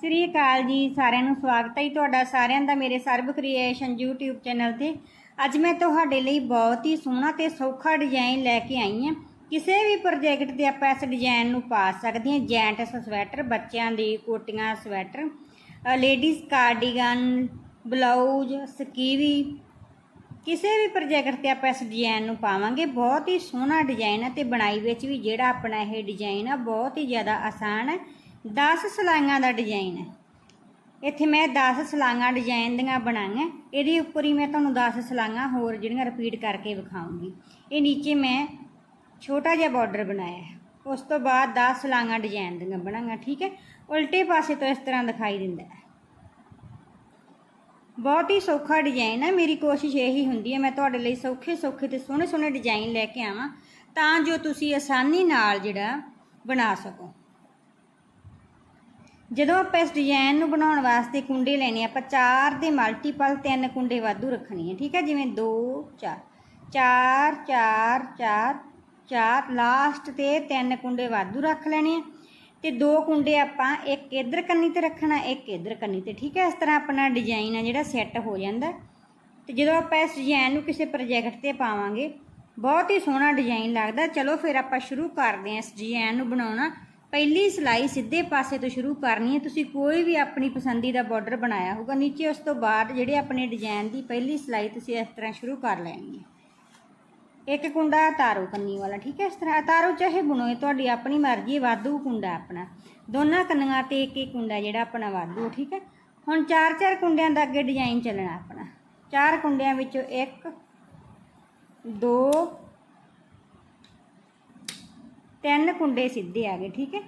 ਸ੍ਰੀ ਅਕਾਲ ਜੀ, ਸਾਰਿਆਂ ਨੂੰ ਸਵਾਗਤ ਹੈ ਜੀ ਤੁਹਾਡਾ, ਸਾਰਿਆਂ ਦਾ ਮੇਰੇ ਸਰਬ ਕ੍ਰੀਏਸ਼ਨ YouTube ਚੈਨਲ ਤੇ। ਅੱਜ ਮੈਂ ਤੁਹਾਡੇ ਲਈ ਬਹੁਤ ਹੀ ਸੋਹਣਾ ਤੇ ਸੌਖਾ ਡਿਜ਼ਾਈਨ ਲੈ ਕੇ ਆਈ ਹਾਂ। ਕਿਸੇ ਵੀ ਪ੍ਰੋਜੈਕਟ ਤੇ ਆਪਾਂ ਇਸ ਡਿਜ਼ਾਈਨ ਨੂੰ ਪਾ ਸਕਦੇ ਹਾਂ। ਜੈਂਟਸ ਸਵੈਟਰ ਬੱਚਿਆਂ ਦੀ ਕੋਟੀਆਂ sweater ladies cardigan blouse skivvy. ਕਿਸੇ ਵੀ ਪ੍ਰੋਜੈਕਟ ਤੇ ਆਪਾਂ ਇਸ ਡਿਜ਼ਾਈਨ ਨੂੰ ਪਾਵਾਂਗੇ। ਬਹੁਤ ਹੀ ਸੋਹਣਾ ਡਿਜ਼ਾਈਨ ਹੈ ਤੇ ਬਣਾਈ ਵਿੱਚ ਵੀ ਜਿਹੜਾ ਆਪਣਾ ਇਹ ਡਿਜ਼ਾਈਨ ਆ, ਬਹੁਤ ਹੀ ਜ਼ਿਆਦਾ ਆਸਾਨ ਹੈ। 10 ਸਲਾਈਆਂ ਦਾ ਡਿਜ਼ਾਈਨ ਹੈ। ਇੱਥੇ ਮੈਂ 10 ਸਲਾਈਆਂ ਡਿਜ਼ਾਈਨ ਦੀਆਂ ਬਣਾਈਆਂ। ਇਹਦੇ ਉੱਪਰ ਹੀ ਮੈਂ ਤੁਹਾਨੂੰ 10 ਸਲਾਈਆਂ ਹੋਰ ਜਿਹੜੀਆਂ ਰਿਪੀਟ ਕਰਕੇ ਵਿਖਾਉਂਗੀ। ਇਹ ਨੀਚੇ ਮੈਂ ਛੋਟਾ ਜਿਹਾ ਬਾਰਡਰ ਬਣਾਇਆ ਹੈ। ਉਸ ਤੋਂ ਬਾਅਦ 10 ਸਲਾਈਆਂ ਡਿਜ਼ਾਈਨ ਦੀਆਂ ਬਣਾਈਆਂ, ਠੀਕ ਹੈ? ਉਲਟੇ ਪਾਸੇ ਤੋਂ ਇਸ ਤਰ੍ਹਾਂ ਦਿਖਾਈ ਦਿੰਦਾ ਹੈ। ਬਹੁਤ ਹੀ ਸੌਖਾ ਡਿਜ਼ਾਈਨ ਹੈ। ਮੇਰੀ ਕੋਸ਼ਿਸ਼ ਇਹੀ ਹੁੰਦੀ ਹੈ, ਮੈਂ ਤੁਹਾਡੇ ਲਈ ਸੌਖੇ ਸੌਖੇ ਤੇ ਸੋਹਣੇ ਸੋਹਣੇ ਡਿਜ਼ਾਈਨ ਲੈ ਕੇ ਆਵਾਂ, ਤਾਂ ਜੋ ਤੁਸੀਂ ਆਸਾਨੀ ਨਾਲ ਜਿਹੜਾ ਬਣਾ ਸਕੋ। ਜਦੋਂ ਆਪਾਂ ਇਸ ਡਿਜ਼ਾਈਨ ਨੂੰ ਬਣਾਉਣ ਵਾਸਤੇ ਕੁੰਡੇ ਲੈਣੇ ਆਪਾਂ ਚਾਰ ਦੇ ਮਲਟੀਪਲ ਤਿੰਨ ਕੁੰਡੇ ਵਾਧੂ ਰੱਖਣੇ ਆ, ਠੀਕ ਹੈ ਜਿਵੇਂ 2 4 ਚਾਰ ਚਾਰ ਚਾਰ ਚਾਰ ਲਾਸਟ ਤੇ ਤਿੰਨ ਕੁੰਡੇ ਵਾਧੂ ਰੱਖ ਲੈਣੇ ਆ। ਤੇ ਦੋ ਕੁੰਡੇ ਆਪਾਂ ਇੱਕ ਇਧਰ ਕੰਨੀ ਤੇ ਰੱਖਣਾ, ਇੱਕ ਇਧਰ ਕੰਨੀ ਤੇ, ਠੀਕ ਹੈ ਇਸ ਤਰ੍ਹਾਂ ਆਪਣਾ ਡਿਜ਼ਾਈਨ ਆ ਜਿਹੜਾ ਸੈੱਟ ਹੋ ਜਾਂਦਾ। ਤੇ ਜਦੋਂ ਆਪਾਂ ਇਸ ਡਿਜ਼ਾਈਨ ਨੂੰ ਕਿਸੇ ਪ੍ਰੋਜੈਕਟ ਤੇ ਪਾਵਾਂਗੇ, ਬਹੁਤ ਹੀ ਸੋਹਣਾ ਡਿਜ਼ਾਈਨ ਲੱਗਦਾ। ਚਲੋ ਫਿਰ ਆਪਾਂ ਸ਼ੁਰੂ ਕਰਦੇ ਹਾਂ ਇਸ ਡਿਜ਼ਾਈਨ ਨੂੰ ਬਣਾਉਣਾ। ਪਹਿਲੀ ਸਿਲਾਈ ਸਿੱਧੇ ਪਾਸੇ ਤੋਂ ਸ਼ੁਰੂ ਕਰਨੀ ਹੈ। ਤੁਸੀਂ ਕੋਈ ਵੀ ਆਪਣੀ ਪਸੰਦੀ ਦਾ ਬਾਰਡਰ ਬਣਾਇਆ ਹੋਊਗਾ, ਨੀਚੇ ਉਸ ਤੋਂ ਬਾਅਦ ਜਿਹੜੇ ਆਪਣੇ ਡਿਜ਼ਾਈਨ ਦੀ ਪਹਿਲੀ ਸਿਲਾਈ ਤੁਸੀਂ ਇਸ ਤਰ੍ਹਾਂ ਸ਼ੁਰੂ ਕਰ ਲੈਣੀ ਹੈ। ਇੱਕ ਕੁੰਡਾ ਤਾਰੋ ਕੰਨੀ ਵਾਲਾ, ਠੀਕ ਹੈ, ਇਸ ਤਰ੍ਹਾਂ ਤਾਰੋ ਚਾਹੇ ਬੁਣੋ, ਇਹ ਤੁਹਾਡੀ ਆਪਣੀ ਮਰਜ਼ੀ ਹੈ, ਵਾਧੂ ਕੁੰਡਾ ਆਪਣਾ। ਦੋਨਾਂ ਕੰਨੀਆਂ ਤੇ ਇੱਕ ਇੱਕ ਕੁੰਡਾ ਜਿਹੜਾ ਆਪਣਾ ਵਾਧੂ ਠੀਕ ਹੈ। ਹੁਣ ਚਾਰ ਚਾਰ ਕੁੰਡਿਆਂ ਦਾ ਅੱਗੇ ਡਿਜ਼ਾਈਨ ਚੱਲਣਾ ਆਪਣਾ। ਚਾਰ ਕੁੰਡਿਆਂ ਵਿੱਚੋਂ ਇੱਕ, ਦੋ ਤਿੰਨ ਕੁੰਡੇ ਸਿੱਧੇ ਆ ਗਏ, ਠੀਕ ਹੈ?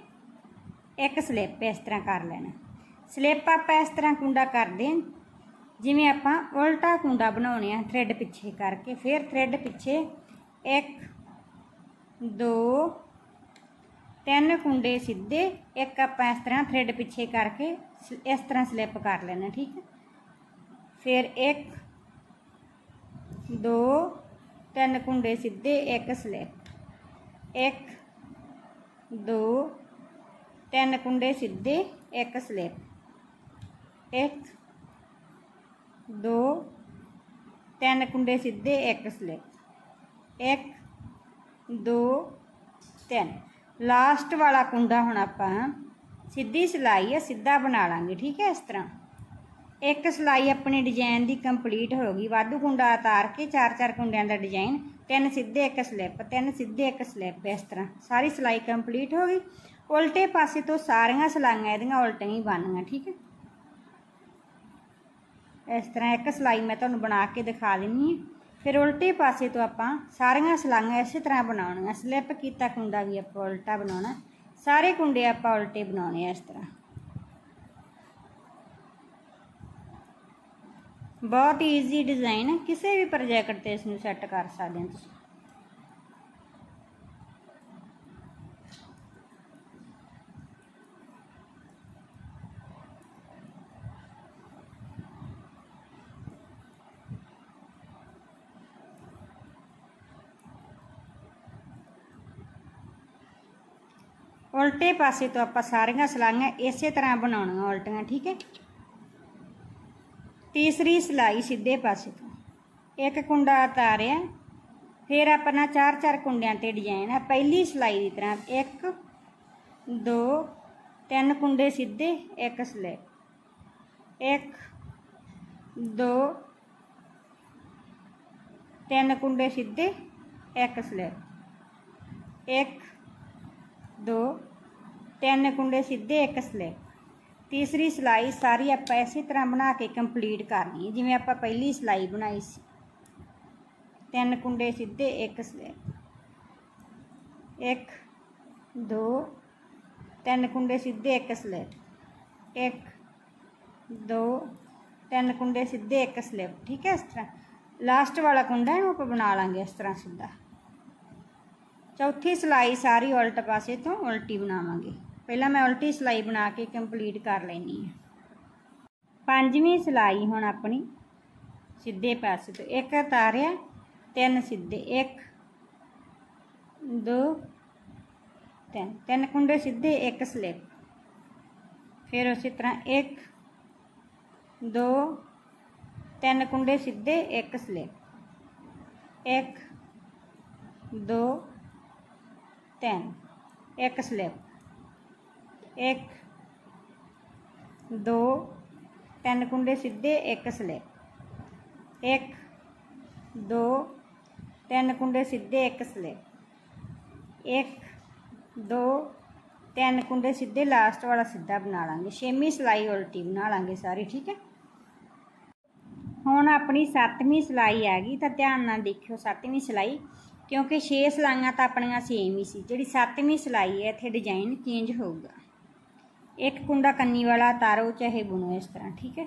ਇੱਕ ਸਲਿੱਪ ਇਸ ਤਰ੍ਹਾਂ ਕਰ ਲੈਣਾ। ਸਲਿੱਪ ਆਪਾਂ ਇਸ ਤਰ੍ਹਾਂ ਕੁੰਡਾ ਕਰਦੇ ਹਾਂ, ਜਿਵੇਂ ਆਪਾਂ ਉਲਟਾ ਕੁੰਡਾ ਬਣਾਉਣੇ ਆ ਥ੍ਰੈਡ ਪਿੱਛੇ ਕਰਕੇ, ਫਿਰ ਥ੍ਰੈਡ ਪਿੱਛੇ ਇੱਕ, ਦੋ, ਤਿੰਨ ਕੁੰਡੇ ਸਿੱਧੇ, ਇੱਕ ਆਪਾਂ ਇਸ ਤਰ੍ਹਾਂ ਥ੍ਰੈਡ ਪਿੱਛੇ ਕਰਕੇ ਸ- ਇਸ ਤਰ੍ਹਾਂ ਸਲਿੱਪ ਕਰ ਲੈਣਾ, ਠੀਕ ਹੈ? ਫਿਰ ਇੱਕ, ਦੋ, ਤਿੰਨ ਕੁੰਡੇ ਸਿੱਧੇ, ਇੱਕ ਸਲਿੱਪ। ਇੱਕ ਦੋ, ਤਿੰਨ ਕੁੰਡੇ ਸਿੱਧੇ, ਇੱਕ ਸਲਿੱਪ। ਇੱਕ, ਦੋ, ਤਿੰਨ ਕੁੰਡੇ ਸਿੱਧੇ, ਇੱਕ ਸਲਿੱਪ। ਇੱਕ, ਦੋ, ਤਿੰਨ। ਲਾਸਟ ਵਾਲਾ ਕੁੰਡਾ ਹੁਣ ਆਪਾਂ ਸਿੱਧੀ ਸਿਲਾਈ ਹੈ ਸਿੱਧਾ ਬਣਾ ਲਾਂਗੇ, ਠੀਕ ਹੈ, ਇਸ ਤਰ੍ਹਾਂ। ਇੱਕ ਸਿਲਾਈ ਆਪਣੇ ਡਿਜ਼ਾਈਨ ਦੀ ਕੰਪਲੀਟ ਹੋ ਗਈ। ਵਾਧੂ ਕੁੰਡਾ ਉਤਾਰ ਕੇ ਚਾਰ ਚਾਰ ਕੁੰਡਿਆਂ ਦਾ ਡਿਜ਼ਾਈਨ ਤਿੰਨ ਸਿੱਧੇ ਇੱਕ ਸਲਿੱਪ, ਤਿੰਨ ਸਿੱਧੇ ਇੱਕ ਸਲਿੱਪ, ਇਸ ਤਰ੍ਹਾਂ। ਸਾਰੀ ਸਿਲਾਈ ਕੰਪਲੀਟ ਹੋ ਗਈ। ਉਲਟੇ ਪਾਸੇ ਤੋਂ ਸਾਰੀਆਂ ਸਿਲਾਈਆਂ ਇਹਦੀਆਂ ਉਲਟੀਆਂ ਹੀ ਬਣਨੀਆਂ, ਠੀਕ ਹੈ? ਇਸ ਤਰ੍ਹਾਂ ਇੱਕ ਸਿਲਾਈ ਮੈਂ ਤੁਹਾਨੂੰ ਬਣਾ ਕੇ ਦਿਖਾ ਦਿੰਨੀ ਹਾਂ। ਫਿਰ ਉਲਟੇ ਪਾਸੇ ਤੋਂ ਆਪਾਂ ਸਾਰੀਆਂ ਸਿਲਾਈਆਂ ਇਸੇ ਤਰ੍ਹਾਂ ਬਣਾਉਣੀਆਂ। ਸਲਿੱਪ ਕੀਤਾ ਕੁੰਡਾ ਵੀ ਆਪਾਂ ਉਲਟਾ ਬਣਾਉਣਾ। ਸਾਰੇ ਕੁੰਡੇ ਆਪਾਂ ਉਲਟੇ ਬਣਾਉਣੇ ਆ ਇਸ ਤਰ੍ਹਾਂ। ਬਹੁਤ ਈਜ਼ੀ ਡਿਜ਼ਾਈਨ ਹੈ ਕਿਸੇ ਵੀ ਪ੍ਰੋਜੈਕਟ ਤੇ ਇਸ ਨੂੰ ਸੈੱਟ ਕਰ ਸਕਦੇ ਹੋ ਤੁਸੀਂ ਉਲਟੇ ਪਾਸੇ ਤੋਂ ਆਪਾਂ ਸਾਰੀਆਂ ਸਲਾਈਆਂ ਇਸੇ ਤਰ੍ਹਾਂ ਬਣਾਉਣੀਆਂ ਉਲਟੀਆਂ ਠੀਕ ਹੈ ਤੀਸਰੀ ਸਿਲਾਈ ਸਿੱਧੇ ਪਾਸੇ ਤੋਂ। ਇੱਕ ਕੁੰਡਾ ਉਤਾਰਿਆ, ਫਿਰ ਆਪਣਾ ਚਾਰ ਚਾਰ ਕੁੰਡਿਆਂ ਤੇ ਡਿਜ਼ਾਈਨ ਹੈ ਪਹਿਲੀ ਸਿਲਾਈ ਦੀ ਤਰ੍ਹਾਂ ਇੱਕ, ਦੋ, ਤਿੰਨ ਕੁੰਡੇ ਸਿੱਧੇ, ਇੱਕ ਸਲੇ ਇੱਕ, ਦੋ, ਤਿੰਨ ਕੁੰਡੇ ਸਿੱਧੇ, ਇੱਕ ਸਲੇ ਇੱਕ, ਦੋ, ਤਿੰਨ ਕੁੰਡੇ ਸਿੱਧੇ, ਇੱਕ ਸਲੇ ਤੀਸਰੀ ਸਿਲਾਈ ਸਾਰੀ ਆਪਾਂ ਇਸੇ ਤਰ੍ਹਾਂ ਬਣਾ ਕੇ ਕੰਪਲੀਟ ਕਰਨੀ ਹੈ, ਜਿਵੇਂ ਆਪਾਂ ਪਹਿਲੀ ਸਿਲਾਈ ਬਣਾਈ ਸੀ। ਤਿੰਨ ਕੁੰਡੇ ਸਿੱਧੇ, ਇੱਕ ਸਲਿੱਪ ਇੱਕ, ਦੋ, ਤਿੰਨ ਕੁੰਡੇ ਸਿੱਧੇ, ਇੱਕ ਸਲਿੱਪ। ਇੱਕ, ਦੋ, ਤਿੰਨ ਕੁੰਡੇ ਸਿੱਧੇ, ਇੱਕ ਸਲਿੱਪ, ਠੀਕ ਹੈ ਇਸ ਤਰ੍ਹਾਂ। ਲਾਸਟ ਵਾਲਾ ਕੁੰਡਾ ਇਹਨੂੰ ਆਪਾਂ ਬਣਾ ਲਾਂਗੇ ਇਸ ਤਰ੍ਹਾਂ ਸਿੱਧਾ। ਚੌਥੀ ਸਿਲਾਈ ਸਾਰੀ ਉਲਟ ਪਾਸੇ ਤੋਂ ਉਲਟੀ ਬਣਾਵਾਂਗੇ। ਪਹਿਲਾਂ ਮੈਂ ਉਲਟੀ ਸਿਲਾਈ ਬਣਾ ਕੇ ਕੰਪਲੀਟ ਕਰ ਲੈਣੀ ਹੈ। ਪੰਜਵੀਂ ਸਿਲਾਈ ਹੁਣ ਆਪਣੀ ਸਿੱਧੇ ਪਾਸੇ ਤੋਂ। ਇੱਕ ਤਾਰਿਆ, ਤਿੰਨ ਸਿੱਧੇ, ਇੱਕ, ਦੋ, ਤਿੰਨ। ਤਿੰਨ ਕੁੰਡੇ ਸਿੱਧੇ, ਇੱਕ ਸਲਿੱਪ। ਫਿਰ ਉਸੇ ਤਰ੍ਹਾਂ 1 2 ਤਿੰਨ ਕੁੰਡੇ ਸਿੱਧੇ, ਇੱਕ ਸਲਿਪ। 1 2 3 ਇੱਕ ਸਲਿਪ। 1 2 ਤਿੰਨ ਕੁੰਡੇ ਸਿੱਧੇ, ਇੱਕ ਸਲਿਪ 1 2 ਤਿੰਨ ਕੁੰਡੇ ਸਿੱਧੇ, ਇੱਕ ਸਲਿਪ 1 2 ਤਿੰਨ ਕੁੰਡੇ ਸਿੱਧੇ ਲਾਸਟ ਵਾਲਾ ਸਿੱਧਾ ਬਣਾ ਲਾਂਗੇ। ਛੇਵੀਂ ਸਿਲਾਈ ਉਲਟੀ ਬਣਾ ਲਾਂਗੇ ਸਾਰੀ, ਠੀਕ ਹੈ? ਹੁਣ ਆਪਣੀ ਸੱਤਵੀਂ ਸਿਲਾਈ ਆ ਗਈ, ਤਾਂ ਧਿਆਨ ਨਾਲ ਦੇਖਿਓ ਸੱਤਵੀਂ ਸਿਲਾਈ, ਕਿਉਂਕਿ 6 ਸਿਲਾਈਆਂ ਤਾਂ ਆਪਣੀਆਂ ਸੇਮ ਹੀ ਸੀ। ਜਿਹੜੀ ਸੱਤਵੀਂ ਸਿਲਾਈ ਹੈ, ਇੱਥੇ ਡਿਜ਼ਾਈਨ ਚੇਂਜ ਹੋਊਗਾ। ਇੱਕ ਕੁੰਡਾ ਕੰਨੀ ਵਾਲਾ ਤਾਰੋ ਚਾਹੇ ਬੁਣੋ ਇਸ ਤਰ੍ਹਾਂ, ਠੀਕ ਹੈ?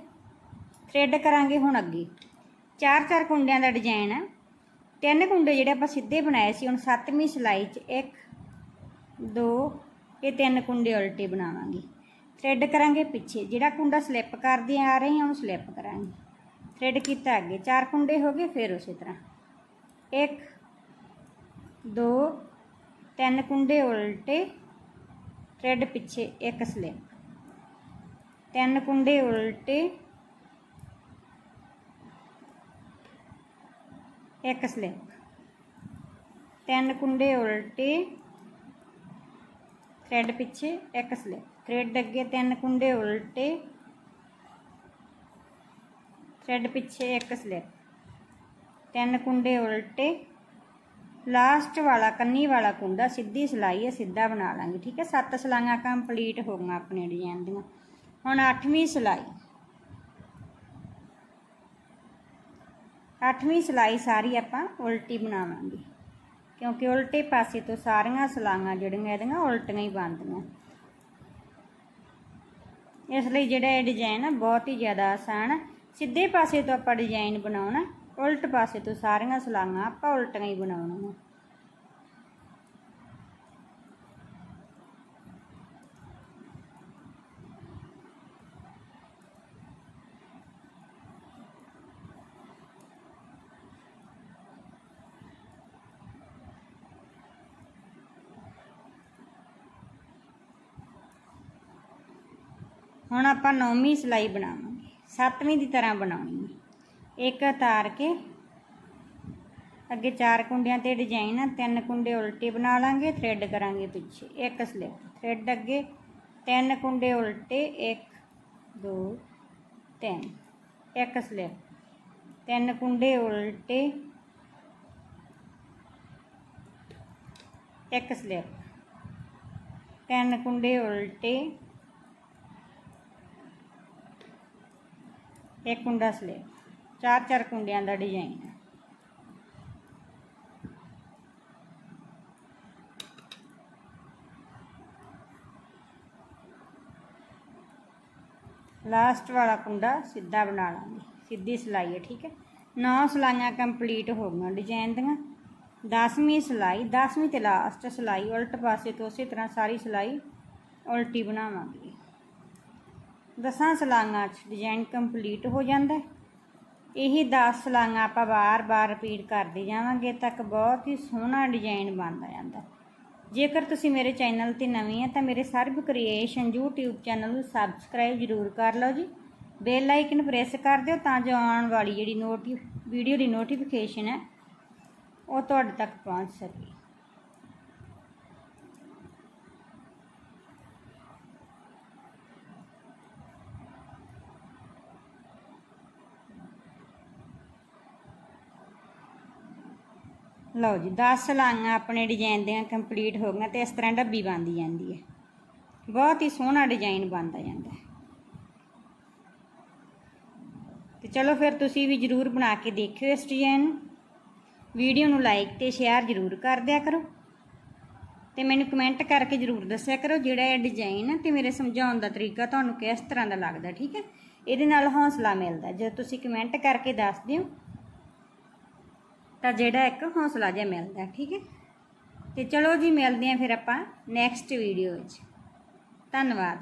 ਥ੍ਰੈਡ ਕਰਾਂਗੇ ਹੁਣ ਅੱਗੇ। ਚਾਰ ਚਾਰ ਕੁੰਡਿਆਂ ਦਾ ਡਿਜ਼ਾਈਨ ਆ ਤਿੰਨ ਕੁੰਡੇ ਜਿਹੜੇ ਆਪਾਂ ਸਿੱਧੇ ਬਣਾਏ ਸੀ, ਹੁਣ ਸੱਤਵੀਂ ਸਿਲਾਈ 'ਚ ਇੱਕ, ਦੋ, ਇਹ ਤਿੰਨ ਕੁੰਡੇ ਉਲਟੇ ਬਣਾਵਾਂਗੇ। ਥ੍ਰੈਡ ਕਰਾਂਗੇ ਪਿੱਛੇ। ਜਿਹੜਾ ਕੁੰਡਾ ਸਲਿੱਪ ਕਰਦੇ ਆ ਰਹੇ ਹਾਂ ਉਹਨੂੰ ਸਲਿੱਪ ਕਰਾਂਗੇ। ਥ੍ਰੈਡ ਕੀਤਾ ਅੱਗੇ। ਚਾਰ ਕੁੰਡੇ ਹੋ ਗਏ, ਫਿਰ ਉਸੇ ਤਰ੍ਹਾਂ। ਇੱਕ, ਦੋ, ਤਿੰਨ ਕੁੰਡੇ ਉਲਟੇ। ਥ੍ਰੈਡ ਪਿੱਛੇ ਇੱਕ ਸਲਿੱਪ ਤਿੰਨ ਕੁੰਡੇ ਉਲਟੇ ਇੱਕ ਸਲਿੱਪ ਤਿੰਨ ਕੁੰਡੇ ਉਲਟੇ ਥ੍ਰੈਡ ਪਿੱਛੇ ਇੱਕ ਸਲਿੱਪ ਥ੍ਰੈਡ ਅੱਗੇ ਤਿੰਨ ਕੁੰਡੇ ਉਲਟੇ ਥ੍ਰੈਡ ਪਿੱਛੇ ਇੱਕ ਸਲਿੱਪ ਤਿੰਨ ਕੁੰਡੇ ਉਲਟੇ ਲਾਸਟ ਵਾਲਾ, ਕੰਨੀ ਵਾਲਾ ਕੁੰਡਾ ਸਿੱਧੀ ਸਿਲਾਈ ਹੈ, ਸਿੱਧਾ ਬਣਾ ਲਾਂਗੇ, ਠੀਕ ਹੈ? ਸੱਤ ਸਿਲਾਈਆਂ ਕੰਪਲੀਟ ਹੋ ਗਈਆਂ ਆਪਣੇ ਡਿਜ਼ਾਈਨ ਦੀਆਂ। ਹੁਣ 8ਵੀਂ ਸਿਲਾਈ। 8ਵੀਂ ਸਿਲਾਈ ਸਾਰੀ ਆਪਾਂ ਉਲਟੀ ਬਣਾਵਾਂਗੇ, ਕਿਉਂਕਿ ਉਲਟੇ ਪਾਸੇ ਤੋਂ ਸਾਰੀਆਂ ਸਿਲਾਈਆਂ ਜਿਹੜੀਆਂ ਇਹਦੀਆਂ ਉਲਟੀਆਂ ਹੀ ਬਣਦੀਆਂ। ਇਸ ਲਈ ਜਿਹੜਾ ਇਹ ਡਿਜ਼ਾਈਨ ਹੈ ਬਹੁਤ ਹੀ ਜ਼ਿਆਦਾ ਆਸਾਨ ਹੈ ਸਿੱਧੇ ਪਾਸੇ ਤੋਂ ਆਪਾਂ ਡਿਜ਼ਾਈਨ ਬਣਾਉਣਾ ਉਲਟ ਪਾਸੇ ਤੋਂ ਸਾਰੀਆਂ ਸਿਲਾਈਆਂ ਆਪਾਂ ਉਲਟੀਆਂ ਹੀ ਬਣਾਉਣੀਆਂ। ਹੁਣ ਆਪਾਂ ਨੌਵੀਂ ਸਿਲਾਈ ਬਣਾਵਾਂਗੇ। ਸੱਤਵੀਂ ਦੀ ਤਰ੍ਹਾਂ ਬਣਾਉਣੀ ਇੱਕ ਤਾਰ ਕੇ ਅੱਗੇ ਚਾਰ ਕੁੰਡਿਆਂ ਤੇ ਡਿਜ਼ਾਈਨ ਆ ਤਿੰਨ ਕੁੰਡੇ ਉਲਟੇ ਬਣਾ ਲਾਂਗੇ ਥ੍ਰੈਡ ਕਰਾਂਗੇ ਪਿੱਛੇ ਇੱਕ ਸਲਿਪ ਥ੍ਰੈਡ ਅੱਗੇ ਤਿੰਨ ਕੁੰਡੇ ਉਲਟੇ 1 2 3 ਇੱਕ ਸਲਿਪ ਤਿੰਨ ਕੁੰਡੇ ਉਲਟੇ ਇੱਕ ਸਲਿਪ ਤਿੰਨ ਕੁੰਡੇ ਉਲਟੇ ਇੱਕ ਕੁੰਡਾ ਸਲਿਪ ਚਾਰ ਚਾਰ ਕੁੰਡਿਆਂ ਦਾ ਡਿਜ਼ਾਈਨ ਹੈ ਲਾਸਟ ਵਾਲਾ ਕੁੰਡਾ ਸਿੱਧਾ ਬਣਾ ਲਾਂਗੇ ਸਿੱਧੀ ਸਿਲਾਈ ਹੈ ਠੀਕ ਹੈ ਨੌ ਸਿਲਾਈਆਂ ਕੰਪਲੀਟ ਹੋ ਗਈਆਂ ਡਿਜ਼ਾਈਨ ਦੀਆਂ 10ਵੀਂ ਸਿਲਾਈ 10ਵੀਂ ਤੇ ਲਾਸਟ ਸਿਲਾਈ ਉਲਟ ਪਾਸੇ ਤੋਂ ਉਸੇ ਤਰ੍ਹਾਂ ਸਾਰੀ ਸਿਲਾਈ ਉਲਟੀ ਬਣਾਵਾਂਗੇ ਦਸਾਂ ਸਿਲਾਈਆਂ 'ਚ ਡਿਜ਼ਾਈਨ ਕੰਪਲੀਟ ਹੋ ਜਾਂਦਾ ਹੈ ਇਹੀ 10 ਸਿਲਾਈਆਂ ਆਪਾਂ ਬਾਰ-ਬਾਰ ਰਿਪੀਟ ਕਰਦੇ ਜਾਵਾਂਗੇ ਤੱਕ ਬਹੁਤ ਹੀ ਸੋਹਣਾ ਡਿਜ਼ਾਈਨ ਬਣਦਾ ਜਾਂਦਾ। ਜੇਕਰ ਤੁਸੀਂ ਮੇਰੇ ਚੈਨਲ ਤੇ ਨਵੇਂ ਆ ਤਾਂ ਮੇਰੇ ਸਰਬ ਕ੍ਰੀਏਸ਼ਨ YouTube ਚੈਨਲ ਨੂੰ ਸਬਸਕ੍ਰਾਈਬ ਜ਼ਰੂਰ ਕਰ ਲਓ ਜੀ। ਬੈਲ ਆਈਕਨ ਪ੍ਰੈਸ ਕਰ ਦਿਓ ਤਾਂ ਜੋ ਆਉਣ ਵਾਲੀ ਜਿਹੜੀ ਨੋਟੀ ਵੀਡੀਓ ਦੀ ਨੋਟੀਫਿਕੇਸ਼ਨ ਹੈ, ਉਹ ਤੁਹਾਡੇ ਤੱਕ ਪਹੁੰਚ ਸਕੇ। ਲਓ ਜੀ 10 ਸਲਾਈਆਂ ਆਪਣੇ ਡਿਜ਼ਾਈਨ ਦੀਆਂ ਕੰਪਲੀਟ ਹੋ ਗਈਆਂ ਤੇ ਇਸ ਤਰ੍ਹਾਂ ਡੱਬੀ ਬਣਦੀ ਜਾਂਦੀ ਹੈ। ਬਹੁਤ ਹੀ ਸੋਹਣਾ ਡਿਜ਼ਾਈਨ ਬਣਦਾ ਜਾਂਦਾ ਹੈ। ਤੇ ਚਲੋ ਫਿਰ ਤੁਸੀਂ ਵੀ ਜਰੂਰ ਬਣਾ ਕੇ ਦੇਖਿਓ ਇਸ ਡਿਜ਼ਾਈਨ ਨੂੰ। ਵੀਡੀਓ ਨੂੰ ਲਾਈਕ ਤੇ ਸ਼ੇਅਰ ਜਰੂਰ ਕਰ ਦਿਆ ਕਰੋ। ਤੇ ਮੈਨੂੰ ਕਮੈਂਟ ਕਰਕੇ ਜਰੂਰ ਦੱਸਿਆ ਕਰੋ ਜਿਹੜਾ ਇਹ ਡਿਜ਼ਾਈਨ ਹੈ ਤੇ ਮੇਰੇ ਸਮਝਾਉਣ ਦਾ ਤਰੀਕਾ ਤੁਹਾਨੂੰ ਕਿਸ ਤਰ੍ਹਾਂ ਦਾ ਲੱਗਦਾ, ਠੀਕ ਹੈ? ਇਹਦੇ ਨਾਲ ਹੌਸਲਾ ਮਿਲਦਾ ਜੇ ਤੁਸੀਂ ਕਮੈਂਟ ਕਰਕੇ ਦੱਸ ਦਿਓ। ਤਾਂ ਜਿਹੜਾ ਇੱਕ ਹੌਸਲਾ ਜਿਹਾ ਮਿਲਦਾ, ਠੀਕ ਹੈ? ਤੇ ਚਲੋ ਜੀ, ਮਿਲਦੇ ਆਂ ਫਿਰ ਆਪਾਂ ਨੈਕਸਟ ਵੀਡੀਓ ਵਿੱਚ। ਧੰਨਵਾਦ।